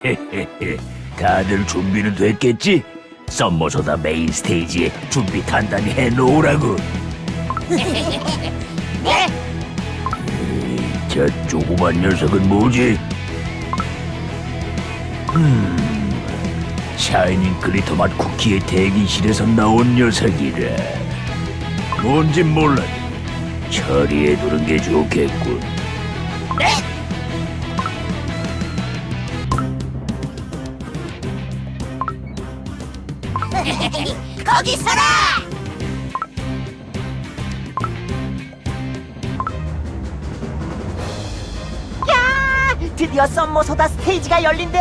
다들 준비는 됐겠지? 썸머소다 메인 스테이지에 준비 단단히 해놓으라고. 네. 저 조그만 녀석은 뭐지? 음, 샤이닝 글리터 맛 쿠키의 대기실에서 나온 녀석이라. 뭔진 몰라. 처리해두는 게 좋겠군. 거기 서라! 야! 드디어 썸머소다 스테이지가 열린대!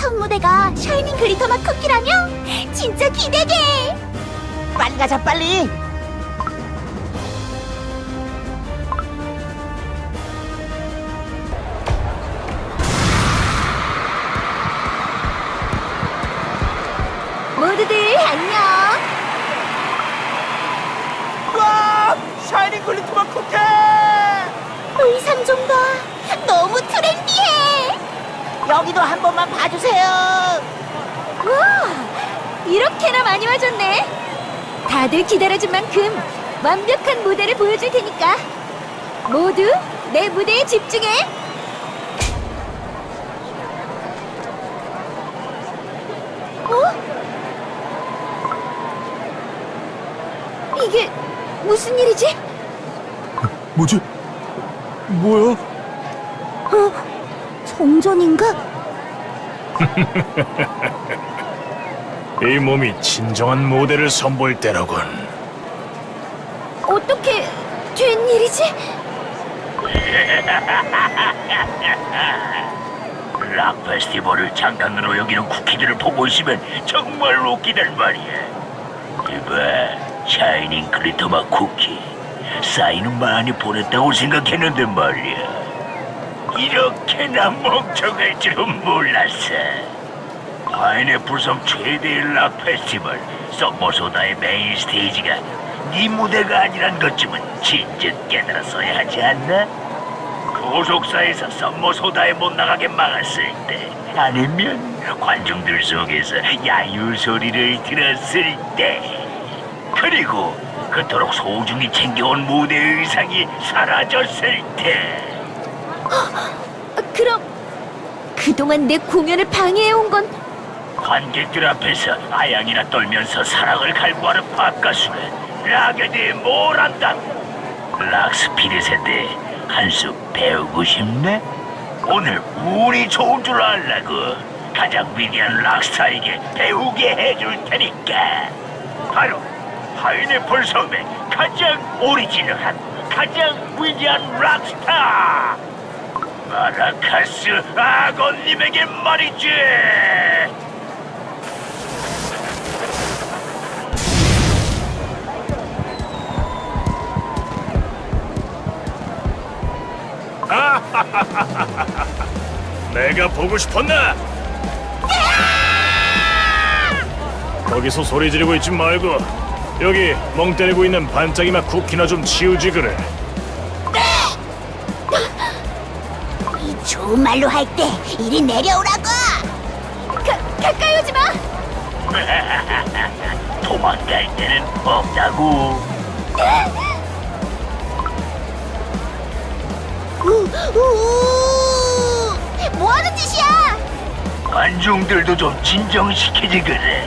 첫 무대가 샤이닝 글리터 맛 쿠키라며? 진짜 기대돼! 빨리 가자, 빨리! 모두들 안녕! 와! 샤이닝 글리터만 쿠키! 좀 봐! 너무 트렌디해! 여기도 한 번만 봐주세요! 와! 이렇게나 많이 와줬네! 다들 기다려준 만큼 완벽한 무대를 보여줄 테니까 모두 내 무대에 집중해! 어? 이게 무슨 일이지? 뭐지? 뭐야? 어? 정전인가? 이 몸이 진정한 모델을 선보일 때로군. 어떻게 된 일이지? 락 페스티벌을 장난으로 여기는 쿠키들을 보고 있으면 정말 웃기단 말이야. 이봐, 샤이닝 글리터맛 쿠키. 사인은 많이 보냈다고 생각했는데 말이야. 이렇게나 멍청할 줄은 몰랐어. 파인애플 섬 최대의 락 페스티벌 썸머소다의 메인 스테이지가 네 무대가 아니란 것쯤은 진즉 깨달았어야 하지 않나? 고속사에서 썸머소다에 못 나가게 막았을 때 아니면 관중들 속에서 야유 소리를 들었을 때 그리고 그토록 소중히 챙겨온 무대 의상이 사라졌을 때. 그럼 그동안 내 공연을 방해해온 건? 관객들 앞에서 아양이나 떨면서 사랑을 갈구하는 박가수는 락에 대해 뭘 안다고 락스피릿에 한수 배우고 싶네? 오늘 운이 좋은 줄 알라고 가장 위대한 락스타에게 배우게 해줄 테니까. 바로 파인애플 섬의 가장 오리지널한 가장 위대한 락스타! 마라카스 아건님에게 말이지! 내가 보고 싶었나? 거기서 소리 지르고 있지 말고 여기 멍 때리고 있는 반짝이맛 쿠키나 좀 치우지 그래. 이 좋은 말로 할 때 이리 내려오라고! 가, 가까이 오지 마! 도망갈 데는 없다고 우, 우, 뭐 하는 짓이야? 관중들도 좀 진정시키지 그래